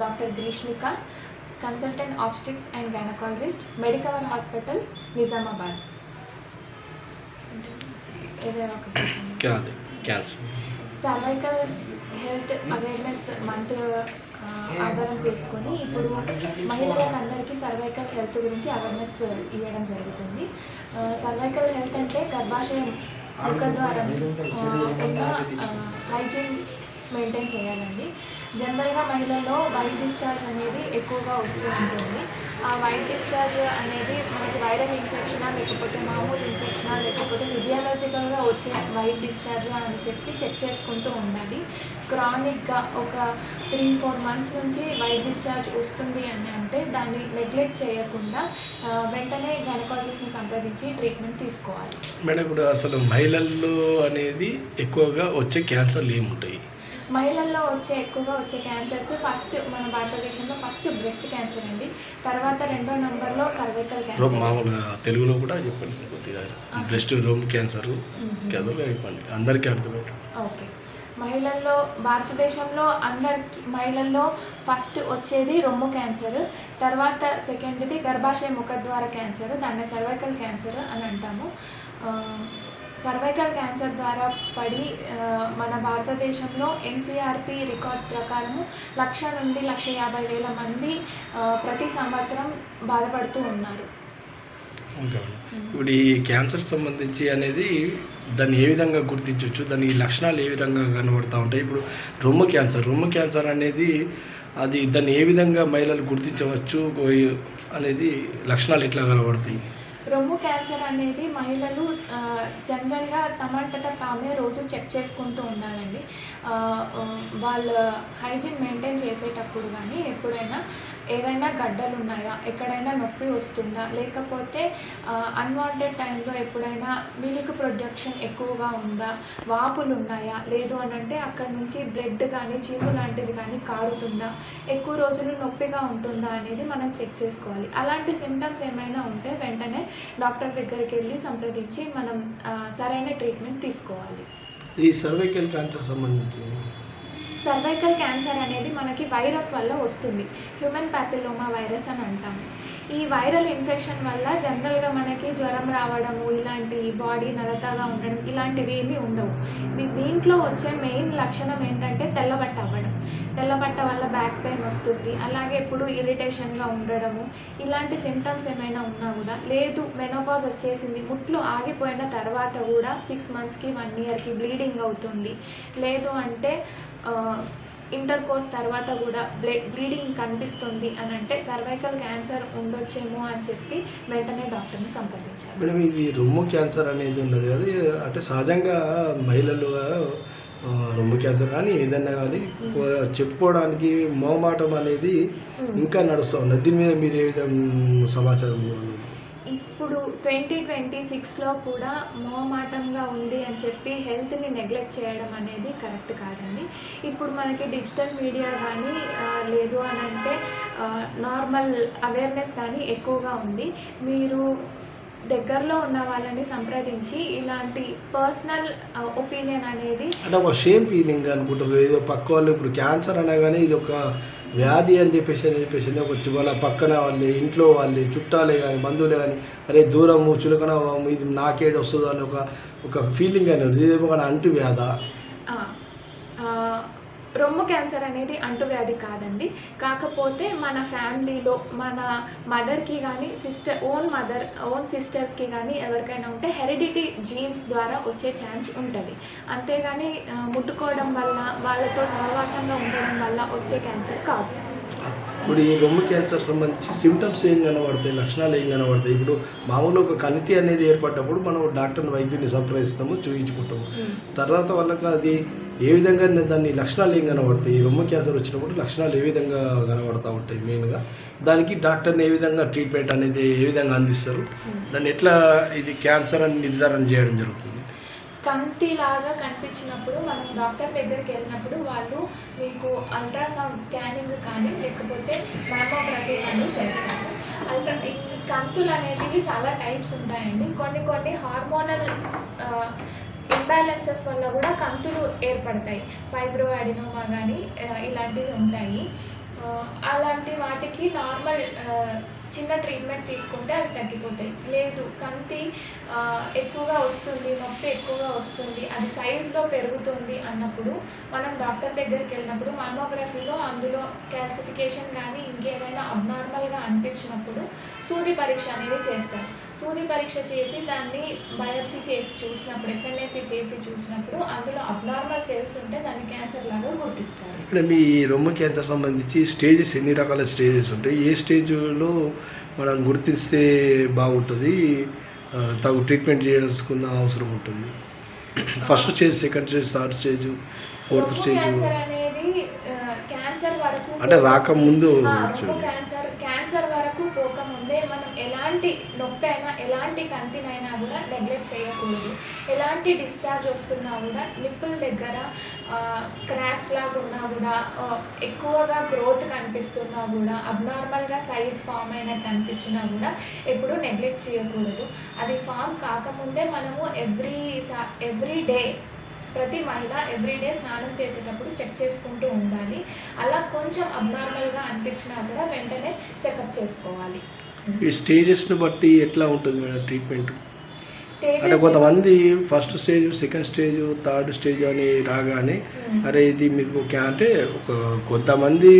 Doctor Greeshmika consultant obstetrics and gynaecologist Medicover hospitals Nizamabad cervical health awareness month ఆధారం చేసుకొని ఇప్పుడు మహిళలకు అందరికీ సర్వైకల్ హెల్త్ గురించి అవేర్నెస్ ఇవ్వడం జరుగుతుంది. సర్వైకల్ హెల్త్ అంటే గర్భాశయం ముఖద్వారం ఆ, ఉన్న హైజీన్ మెయింటైన్ చేయాలండి. జనరల్గా మహిళల్లో వైట్ డిశ్చార్జ్ అనేది ఎక్కువగా వస్తూ ఉంటుంది. ఆ వైట్ డిశ్చార్జ్ అనేది మనకి వైరల్ ఇన్ఫెక్షనా లేకపోతే మామూలు ఇన్ఫెక్షనా లేకపోతే ఫిజియాలజికల్గా వచ్చే వైట్ డిశ్చార్జ్ అని చెప్పి చెక్ చేసుకుంటూ ఉండాలి. క్రానిక్గా ఒక త్రీ ఫోర్ మంత్స్ నుంచి వైట్ డిశ్చార్జ్ వస్తుంది అని అంటే దాన్ని నెగ్లెక్ట్ చేయకుండా వెంటనే గైనకాలజిస్ట్ని సంప్రదించి ట్రీట్మెంట్ తీసుకోవాలి. మేడం ఇప్పుడు అసలు మహిళల్లో అనేది ఎక్కువగా వచ్చే క్యాన్సర్లు ఏముంటాయి? మహిళల్లో వచ్చే ఎక్కువగా వచ్చే క్యాన్సర్స్ ఫస్ట్ మన భారతదేశంలో ఫస్ట్ బ్రెస్ట్ క్యాన్సర్ అండి. తర్వాత రెండో నంబర్లో సర్వైకల్ క్యాన్సర్ మామూలుగా తెలుగులో కూడా చెప్పండి కొద్దిగా. బ్రెస్ట్ రోమ్ క్యాన్సర్ చెప్పండి. అందరికీ అర్థమవుతుంది ఓకే. మహిళల్లో భారతదేశంలో అందరికి మహిళల్లో ఫస్ట్ వచ్చేది రొమ్ము క్యాన్సర్ తర్వాత సెకండ్ది గర్భాశయ ముఖద్వార క్యాన్సర్ దాన్ని సర్వైకల్ క్యాన్సర్ అని అంటాము. సర్వైకల్ క్యాన్సర్ ద్వారా పడి మన భారతదేశంలో ఎన్సీఆర్పి రికార్డ్స్ ప్రకారము లక్ష నుండి లక్ష యాభై వేల మంది ప్రతి సంవత్సరం బాధపడుతూ ఉన్నారు. ఇప్పుడు ఈ క్యాన్సర్ సంబంధించి అనేది దాన్ని ఏ విధంగా గుర్తించవచ్చు దాని లక్షణాలు ఏ విధంగా కనబడతా ఉంటాయి? ఇప్పుడు రొమ్ము క్యాన్సర్ రొమ్ము క్యాన్సర్ అనేది అది దాన్ని ఏ విధంగా మహిళలు గుర్తించవచ్చు? అనేది లక్షణాలు ఎట్లా కనబడతాయి? రొమ్ము క్యాన్సర్ అనేది మహిళలు జనరల్గా తమంతట తామే రోజు చెక్ చేసుకుంటూ ఉండాలండి. వాళ్ళ హైజీన్ మెయింటైన్ చేసేటప్పుడు కానీ ఎప్పుడైనా ఏదైనా గడ్డలు ఉన్నాయా ఎక్కడైనా నొప్పి వస్తుందా లేకపోతే అన్వాంటెడ్ టైంలో ఎప్పుడైనా మిల్క్ ప్రొడక్షన్ ఎక్కువగా ఉందా వాపులు ఉన్నాయా లేదు అని అంటే అక్కడ నుంచి బ్లడ్ కానీ చీము లాంటిది కానీ కారుతుందా ఎక్కువ రోజులు నొప్పిగా ఉంటుందా అనేది మనం చెక్ చేసుకోవాలి. అలాంటి సిమ్టమ్స్ ఏమైనా ఉంటే వెంటనే డాక్టర్ దగ్గరికి వెళ్ళి సంప్రదించి మనం సరైన ట్రీట్మెంట్ తీసుకోవాలి. ఈ సర్వైకల్ క్యాన్సర్ సంబంధించి? సర్వైకల్ క్యాన్సర్ అనేది మనకి వైరస్ వల్ల వస్తుంది. హ్యూమన్ ప్యాపిలోమా వైరస్ అని అంటాము ఈ వైరల్ ఇన్ఫెక్షన్ వల్ల జనరల్గా మనకి జ్వరం రావడము ఇలాంటి బాడీ నలతగా ఉండడం ఇలాంటివి ఏమీ ఉండవు. దీంట్లో వచ్చే మెయిన్ లక్షణం ఏంటంటే తెల్లబట్ట అవ్వడం తెల్లబట్ట వల్ల బ్యాక్ పెయిన్ వస్తుంది. అలాగే ఎప్పుడు ఇరిటేషన్గా ఉండడము. ఇలాంటి సిమ్టమ్స్ ఏమైనా ఉన్నా కూడా లేదు మెనోపాజ్ వచ్చేసింది. ముట్లు ఆగిపోయిన తర్వాత కూడా సిక్స్ మంత్స్కి వన్ ఇయర్కి బ్లీడింగ్ అవుతుంది. లేదు అంటే ఇంటర్ కోర్స్ తర్వాత కూడా బ్లే బ్లీడింగ్ కనిపిస్తుంది అని అంటే సర్వైకల్ క్యాన్సర్ ఉండొచ్చేమో అని చెప్పి వెంటనే డాక్టర్ని సంప్రదించాలి. మేడం ఇది రొమ్ము క్యాన్సర్ అనేది ఉన్నది అది అంటే సహజంగా మహిళలు రొమ్ము క్యాన్సర్. కానీ ఏదైనా కానీ చెప్పుకోవడానికి మోమాటం అనేది ఇంకా నడుస్తూ. ఉన్నది దీని మీద మీరు ఏ విధంగా సమాచారం ఇవ్వాలి? ఇప్పుడు ట్వంటీ ట్వంటీ సిక్స్లో కూడా మోమాటంగా ఉంది అని చెప్పి హెల్త్ని నెగ్లెక్ట్ చేయడం అనేది కరెక్ట్ కాదండి. ఇప్పుడు మనకి డిజిటల్ మీడియా కానీ లేదు అని అంటే నార్మల్ అవేర్నెస్ కానీ ఎక్కువగా ఉంది. మీరు దగ్గరలో ఉన్న వాళ్ళని సంప్రదించి ఇలాంటి పర్సనల్ ఒపీనియన్ అనేది అంటే ఒక షేమ్ ఫీలింగ్ అనుకుంటారు. ఏదో పక్క వాళ్ళు ఇప్పుడు క్యాన్సర్ అనగానే ఇది ఒక వ్యాధి అని చెప్పేసి అని చెప్పేసి ఒక వాళ్ళ పక్కన వాళ్ళే ఇంట్లో వాళ్ళు చుట్టాలే కానీ బంధువులే కానీ అరే దూరము చులకన ఇది నాకేడు వస్తుందో అని ఒక ఒక ఫీలింగ్ అనేది. ఇది ఒక అంటు వ్యాధ రొమ్ము క్యాన్సర్ అనేది అంటువ్యాధి కాదండి. కాకపోతే మన ఫ్యామిలీలో మన మదర్కి కానీ సిస్టర్ ఓన్ మదర్ ఓన్ సిస్టర్స్కి కానీ ఎవరికైనా ఉంటే హెరిడిటీ జీన్స్ ద్వారా వచ్చే ఛాన్స్ ఉంటుంది. అంతేగాని ముట్టుకోవడం వల్ల వాళ్ళతో సహవాసంగా ఉండడం వల్ల వచ్చే క్యాన్సర్ కాదు. ఇప్పుడు ఈ రొమ్ము క్యాన్సర్ సంబంధించి సిమ్టమ్స్ ఏం కనబడతాయి? లక్షణాలు ఏం కనబడతాయి? ఇప్పుడు మామూలుగా ఒక కణితి అనేది ఏర్పడ్డప్పుడు మనం డాక్టర్ని వైద్యుని సంప్రదిస్తాము చూయించుకుంటాము. తర్వాత వాళ్ళకి అది ఏ విధంగా దాని లక్షణాలు ఏం కనబడతాయి? ఈ రొమ్ము క్యాన్సర్ వచ్చినప్పుడు లక్షణాలు ఏ విధంగా కనబడతా ఉంటాయి మెయిన్గా దానికి డాక్టర్ని ఏ విధంగా ట్రీట్మెంట్ అనేది ఏ విధంగా అందిస్తారు? దాన్ని ఎట్లా ఇది క్యాన్సర్ అని నిర్ధారణ చేయడం జరుగుతుంది? కంతిలాగా కనిపించినప్పుడు మనం డాక్టర్ దగ్గరికి వెళ్ళినప్పుడు వాళ్ళు మీకు అల్ట్రాసౌండ్ స్కానింగ్ కానీ లేకపోతే మ్యామోగ్రఫీ కానీ చేస్తారు. అల్ట్రా ఈ కంతులు అనేటివి చాలా టైప్స్ ఉంటాయండి. కొన్ని కొన్ని హార్మోనల్ ఇంబ్యాలెన్సెస్ వల్ల కూడా కంతులు ఏర్పడతాయి. ఫైబ్రో అడినోమా కానీ ఇలాంటివి ఉంటాయి. అలాంటి వాటికి నార్మల్ చిన్న ట్రీట్మెంట్ తీసుకుంటే అవి తగ్గిపోతాయి. లేదు కంతి ఎక్కువగా వస్తుంది నొప్పి ఎక్కువగా వస్తుంది అది సైజులో పెరుగుతుంది అన్నప్పుడు మనం డాక్టర్ దగ్గరికి వెళ్ళినప్పుడు మామోగ్రఫీలో అందులో క్యాల్సిఫికేషన్ కానీ ఇంకేదైనా అబ్నార్మల్గా అనిపించినప్పుడు సూది పరీక్ష అనేది చేస్తారు. సూది పరీక్ష చేసి దాన్ని బయాప్సీ చేసి చూసినప్పుడు ఎఫ్ఎన్ఏసి చేసి చూసినప్పుడు అందులో అబ్నార్మల్ సెల్స్ ఉంటే దాన్ని క్యాన్సర్ లాగా గుర్తిస్తారు. ఇక్కడ మీ రొమ్ము క్యాన్సర్ సంబంధించి స్టేజెస్ ఎన్ని రకాల స్టేజెస్ ఉంటాయి? ఏ స్టేజ్లో మనం గుర్తిస్తే బాగుంటుంది? తగు ట్రీట్మెంట్ చేయాల్సుకున్న అవసరం ఉంటుంది. First stage second stage third stage fourth stage. అనేది క్యాన్సర్ వరకు అంటే రాకముందు క్యాన్సర్ క్యాన్సర్ వరకు పోకముందే ఎలాంటి నొప్పి అయినా ఎలాంటి కంతినైనా కూడా నెగ్లెక్ట్ చేయకూడదు. ఎలాంటి డిశ్చార్జ్ వస్తున్నా కూడా నిప్పుల దగ్గర క్రాక్స్ లాగా ఉన్నా కూడా ఎక్కువగా గ్రోత్ కనిపిస్తున్నా కూడా అబ్నార్మల్గా సైజ్ ఫామ్ అయినట్టు అనిపించినా కూడా ఎప్పుడూ నెగ్లెక్ట్ చేయకూడదు. అది ఫామ్ కాకముందే మనము ఎవ్రీ సా ఎవ్రీ డే ప్రతి మహిళ ఎవ్రీడే స్నానం చేసేటప్పుడు చెక్ చేసుకుంటూ ఉండాలి. అలా కొంచెం అబ్నార్మల్గా అనిపించినా కూడా వెంటనే చెకప్ చేసుకోవాలి. ఈ స్టేజెస్ని బట్టి ఎట్లా ఉంటుంది మేడం ట్రీట్మెంట్ అంటే కొంతమంది first stage second stage third stage అని రాగానే అరే ఇది మీకు క్యా అంటే ఒక కొంతమంది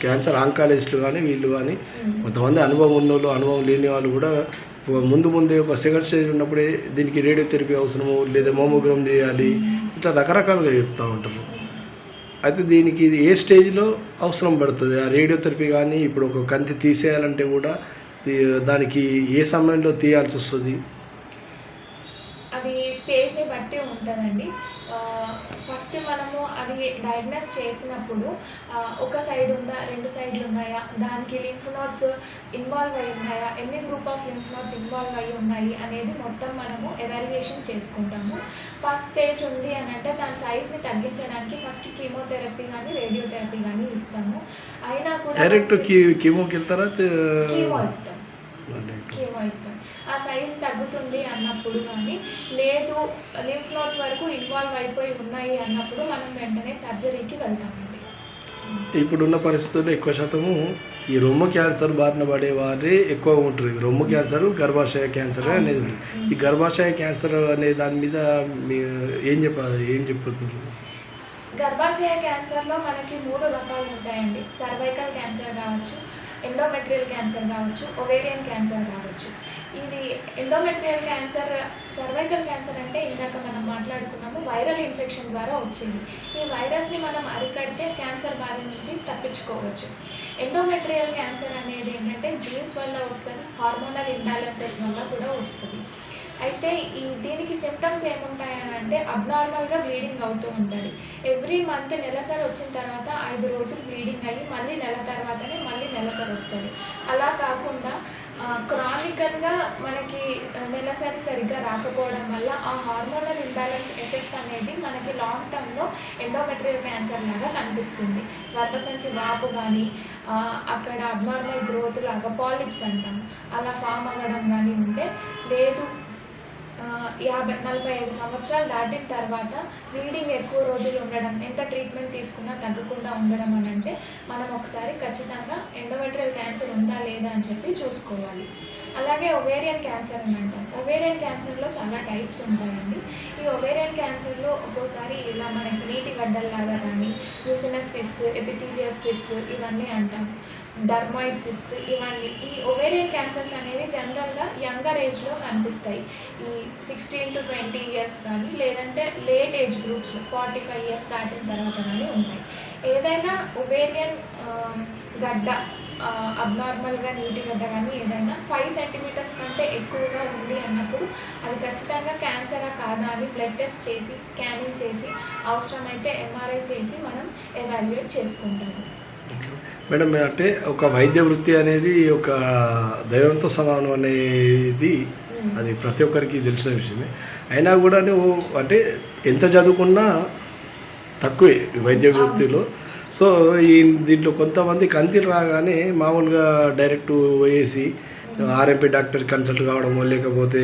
క్యాన్సర్ ఆంకాలజిస్టులు కానీ వీళ్ళు కానీ కొంతమంది అనుభవం ఉన్న వాళ్ళు అనుభవం లేని వాళ్ళు కూడా ముందు ముందే ఒక సెకండ్ స్టేజ్ ఉన్నప్పుడే దీనికి రేడియోథెరపీ అవసరము లేదా మోమోగ్రామ్ చేయాలి ఇట్లా రకరకాలుగా చెప్తూ ఉంటారు. అయితే దీనికి ఇది ఏ స్టేజ్లో అవసరం పడుతుంది? ఆ రేడియోథెరపీ కానీ ఇప్పుడు ఒక కంతి తీసేయాలంటే కూడా దానికి ఏ సమయంలో తీయాల్సి వస్తుంది? అది స్టేజ్ని బట్టి ఉంటుందండి. ఫస్ట్ మనము అది డయాగ్నోస్ చేసినప్పుడు ఒక సైడ్ ఉందా రెండు సైడ్లు ఉన్నాయా? దానికి లింఫ్ నోట్స్ ఇన్వాల్వ్ అయి ఉన్నాయా? ఎన్ని group of lymph nodes involve అయి ఉన్నాయి అనేది మొత్తం మనము ఎవాల్యుయేషన్ చేసుకుంటాము. ఫస్ట్ స్టేజ్ ఉంది అని అంటే దాని సైజ్ని తగ్గించడానికి ఫస్ట్ కీమోథెరపీ కానీ రేడియోథెరపీ కానీ ఇస్తాము. అయినా కూడా డైరెక్ట్ కీ కీమోకి వెళ్తారా? కీమో ఇస్తాం ఆ సైజ్ తగ్గుతుంది అన్నప్పుడు కానీ లేదు లింఫ్ నోట్స్ వరకు ఇన్వాల్వ్ అయిపోయి ఉన్నాయి అన్నప్పుడు మనం వెంటనే సర్జరీకి వెళ్తామండి. ఇప్పుడున్న పరిస్థితుల్లో ఎక్కువ శాతము ఈ రొమ్ము క్యాన్సర్ బారిన పడే వారే ఎక్కువ ఉంటారు. ఈ రొమ్ము క్యాన్సర్ గర్భాశయ క్యాన్సర్ అనేది ఉంటుంది. ఈ గర్భాశయ క్యాన్సర్ అనే దాని మీద ఏం చెప్ప ఏం చెప్పుతున్నారు గర్భాశయ క్యాన్సర్లో మనకి మూడు రకాలు ఉంటాయండి. సర్వైకల్ క్యాన్సర్ కావచ్చు ఎండోమెట్రియల్ క్యాన్సర్ కావచ్చు ఒవేరియన్ క్యాన్సర్ కావచ్చు. ఇది ఎండోమెట్రియల్ క్యాన్సర్ సర్వైకల్ క్యాన్సర్ అంటే ఇందాక మనం మాట్లాడుకున్నాము వైరల్ ఇన్ఫెక్షన్ ద్వారా వచ్చింది. ఈ వైరస్ని మనం అరికడితే క్యాన్సర్ బారి నుంచి తప్పించుకోవచ్చు. ఎండోమెట్రియల్ క్యాన్సర్ అనేది ఏంటంటే జీన్స్ వల్ల వస్తుంది హార్మోనల్ ఇంబ్యాలెన్సెస్ వల్ల కూడా వస్తుంది. అయితే ఈ దీనికి సిమ్టమ్స్ ఏముంటాయని అంటే అబ్నార్మల్గా బ్లీడింగ్ అవుతూ ఉంటుంది. ఎవ్రీ మంత్ నెలసరి వచ్చిన తర్వాత ఐదు రోజులు బ్లీడింగ్ అయ్యి మళ్ళీ నెల తర్వాతనే మళ్ళీ నెలసరి వస్తుంది. అలా కాకుండా క్రానికల్గా మనకి నెలసరి సరిగ్గా రాకపోవడం వల్ల ఆ హార్మోనల్ ఇంబ్యాలెన్స్ ఎఫెక్ట్ అనేది మనకి లాంగ్ టర్మ్లో ఎండోమెట్రియల్ క్యాన్సర్ లాగా కనిపిస్తుంది. గర్భసంచి వాపు కానీ అక్కడ అబ్నార్మల్ గ్రోత్ లాగా పాలిప్స్ అంటాం. అలా ఫామ్ అవ్వడం కానీ ఉంటే లేదు యాభై నలభై ఐదు సంవత్సరాలు దాటిన తర్వాత బ్లీడింగ్ ఎక్కువ రోజులు ఉండడం ఎంత ట్రీట్మెంట్ తీసుకున్నా తగ్గకుండా ఉండడం అని అంటే మనం ఒకసారి ఖచ్చితంగా ఎండోమెట్రియల్ క్యాన్సర్ ఉందా లేదా అని చెప్పి చూసుకోవాలి. అలాగే ఒవేరియన్ క్యాన్సర్ అని అంటాం. ఒవేరియన్ క్యాన్సర్లో చాలా టైప్స్ ఉంటాయండి. ఈ ఒవేరియన్ క్యాన్సర్లో ఒక్కోసారి ఇలా మనకి నీటి గడ్డల్లాగా కానీ లూసినస్ సిస్ ఎపిథీలియస్ సిస్ ఇవన్నీ అంటాం. డర్మాయిడ్సిస్ ఇవన్నీ. ఈ ఒవేరియన్ క్యాన్సర్స్ అనేవి జనరల్గా యంగర్ ఏజ్లో కనిపిస్తాయి. ఈ సిక్స్టీన్ టు ట్వంటీ ఇయర్స్ కానీ లేదంటే లేట్ ఏజ్ గ్రూప్స్లో ఫార్టీ ఫైవ్ ఇయర్స్ దాటిన తర్వాత కానీ ఉంటాయి. ఏదైనా ఒవేరియన్ గడ్డ అబ్నార్మల్గా నీటి గడ్డ కానీ ఏదైనా ఫైవ్ సెంటీమీటర్స్ కంటే ఎక్కువగా ఉంది అన్నప్పుడు అది ఖచ్చితంగా క్యాన్సరా కాదా అని బ్లడ్ టెస్ట్ చేసి స్కానింగ్ చేసి అవసరమైతే ఎంఆర్ఐ చేసి మనం ఎవాల్యుయేట్ చేసుకుంటాము. మేడం అంటే ఒక వైద్య వృత్తి అనేది ఒక దైవంతో సమానం అనేది అది ప్రతి ఒక్కరికి తెలిసిన విషయమే. అయినా కూడా నువ్వు అంటే ఎంత చదువుకున్నా తక్కువే వైద్య వృత్తిలో. సో ఈ దీంట్లో కొంతమంది కంతిలు రాగానే మామూలుగా డైరెక్ట్ పోయేసి ఆర్ఎంపీ డాక్టర్ కన్సల్ట్ కావడము లేకపోతే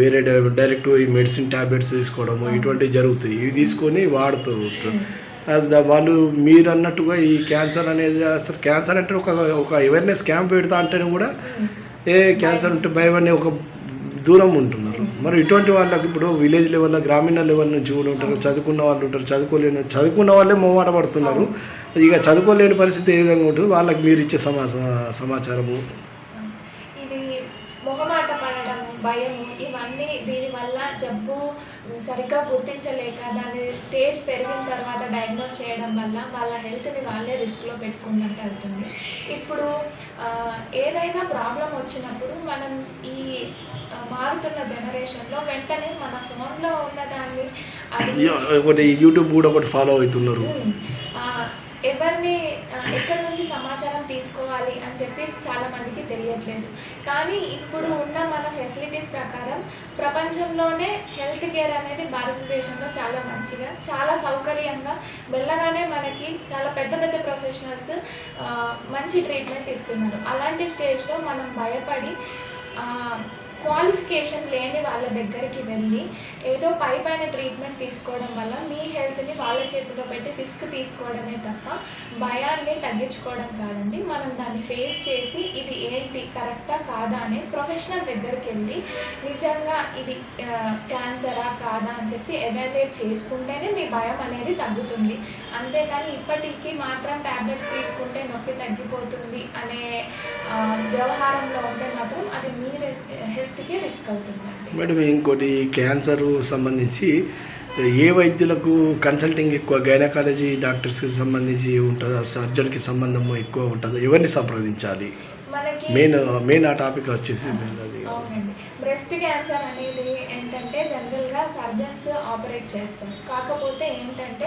వేరే డైరెక్ట్ ఈ మెడిసిన్ ట్యాబ్లెట్స్ తీసుకోవడము ఇటువంటివి జరుగుతాయి. ఇవి తీసుకొని వాడుతూ ఉంటారు. వాళ్ళు మీరు అన్నట్టుగా ఈ క్యాన్సర్ అనేది అసలు క్యాన్సర్ అంటే ఒక ఒక అవేర్నెస్ క్యాంప్ పెడతా అంటేనే కూడా ఏ క్యాన్సర్ ఉంటే భయం అనే ఒక దూరం ఉంటున్నారు. మరి ఇటువంటి వాళ్ళకి ఇప్పుడు విలేజ్ లెవెల్లో గ్రామీణ లెవెల్ నుంచి కూడా ఉంటారు చదువుకున్న వాళ్ళు ఉంటారు చదువుకోలేని చదువుకున్న వాళ్ళే మొమ్మాట పడుతున్నారు. ఇక చదువుకోలేని పరిస్థితి ఏ విధంగా ఉంటుంది వాళ్ళకి మీరు ఇచ్చే సమా సమాచారము. ఇది మొహమాట పడడం భయము సరిగ్గా గుర్తించలేక దాని స్టేజ్ పెరిగిన తర్వాత డయాగ్నోస్ చేయడం వల్ల వాళ్ళ హెల్త్ని వాళ్ళే రిస్క్లో పెట్టుకున్నట్టు అవుతుంది. ఇప్పుడు ఏదైనా ప్రాబ్లం వచ్చినప్పుడు మనం ఈ మారుతున్న జనరేషన్లో వెంటనే మన ఫోన్లో ఉన్నదాన్ని అది ఒకటి యూట్యూబ్ కూడా ఒకటి ఫాలో అవుతున్నారు. ఎవరిని ఎక్కడి నుంచి సమాచారం తీసుకోవాలి అని చెప్పి చాలా మందికి తెలియట్లేదు. కానీ ఇప్పుడు ఉన్న మన ఫెసిలిటీస్ ప్రకారం ప్రపంచంలోనే హెల్త్ కేర్ అనేది భారతదేశంలో చాలా మంచిగా చాలా సౌకర్యంగా వెళ్ళగానే మనకి చాలా పెద్ద పెద్ద ప్రొఫెషనల్స్ మంచి ట్రీట్మెంట్ ఇస్తున్నారు. అలాంటి స్టేజ్లో మనం భయపడి క్వాలిఫికేషన్ లేని వాళ్ళ దగ్గరికి వెళ్ళి ఏదో పై పైన ట్రీట్మెంట్ తీసుకోవడం వల్ల మీ హెల్త్ని వాళ్ళ చేతిలో పెట్టి రిస్క్ తీసుకోవడమే తప్ప భయాన్ని తగ్గించుకోవడం కాదండి. మనం దాన్ని ఫేస్ చేసి ఇది ఏంటి కరెక్టా కాదా అని ప్రొఫెషనల్ దగ్గరికి వెళ్ళి నిజంగా ఇది క్యాన్సరా కాదా అని చెప్పి ఎవాల్యుయేట్ చేసుకుంటేనే మీ భయం అనేది తగ్గుతుంది. అంతేకాని ఇప్పటికీ మాత్రం ట్యాబ్లెట్స్ తీసుకుంటే నొప్పి తగ్గిపోతుంది అనే వ్యవహారంలో ఉంటే మాత్రం అది మీ రిస్క్ అవుతుందండి. మేడం ఇంకోటి క్యాన్సర్ సంబంధించి ఏ వైద్యులకు కన్సల్టింగ్ ఎక్కువ గైనకాలజీ డాక్టర్స్కి సంబంధించి ఉంటుందా? సర్జన్కి సంబంధం ఎక్కువ ఉంటుందా? ఎవరిని సంప్రదించాలి? మెయిన్ మెయిన్ ఆ టాపిక్ వచ్చేసి మెయిన్ అది. అవునండి. బ్రెస్ట్ క్యాన్సర్ అనేది ఏంటంటే జనరల్గా సర్జన్స్ ఆపరేట్ చేస్తారు. కాకపోతే ఏంటంటే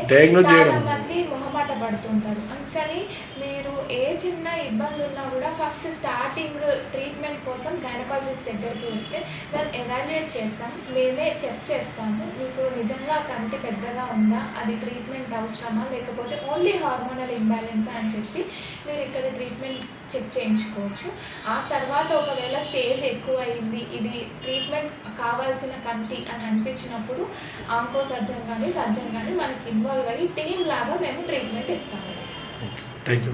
చాలా. మంది మొహమాట పడుతుంటారు. అందుకని మీరు ఏ చిన్న ఇబ్బంది ఉన్నా కూడా ఫస్ట్ స్టార్టింగ్ ట్రీట్మెంట్ కోసం గైనకాలజిస్ట్ దగ్గరికి వస్తే మేము ఎవాల్యుయేట్ చేస్తాం. మేమే చెక్ చేస్తాము. మీకు నిజంగా కంటి పెద్దగా ఉందా? అది ట్రీట్మెంట్ అవసరమా? లేకపోతే ఓన్లీ హార్మోనల్ ఇంబ్యాలెన్సా అని చెప్పి మీరు ఇక్కడ ట్రీట్మెంట్ చెక్ చేయించుకోవచ్చు. ఆ తర్వాత ఒకవేళ స్టేజ్ ఎక్కువ అయింది. ఇది ట్రీట్మెంట్ కావాల్సిన కంటి అని అనిపించినప్పుడు ఆంకో సర్జన్ కానీ సర్జన్ కానీ మనకి ఇన్వాల్వ్ అయ్యి టీమ్ లాగా మేము ట్రీట్మెంట్ ఇస్తాము. Thank you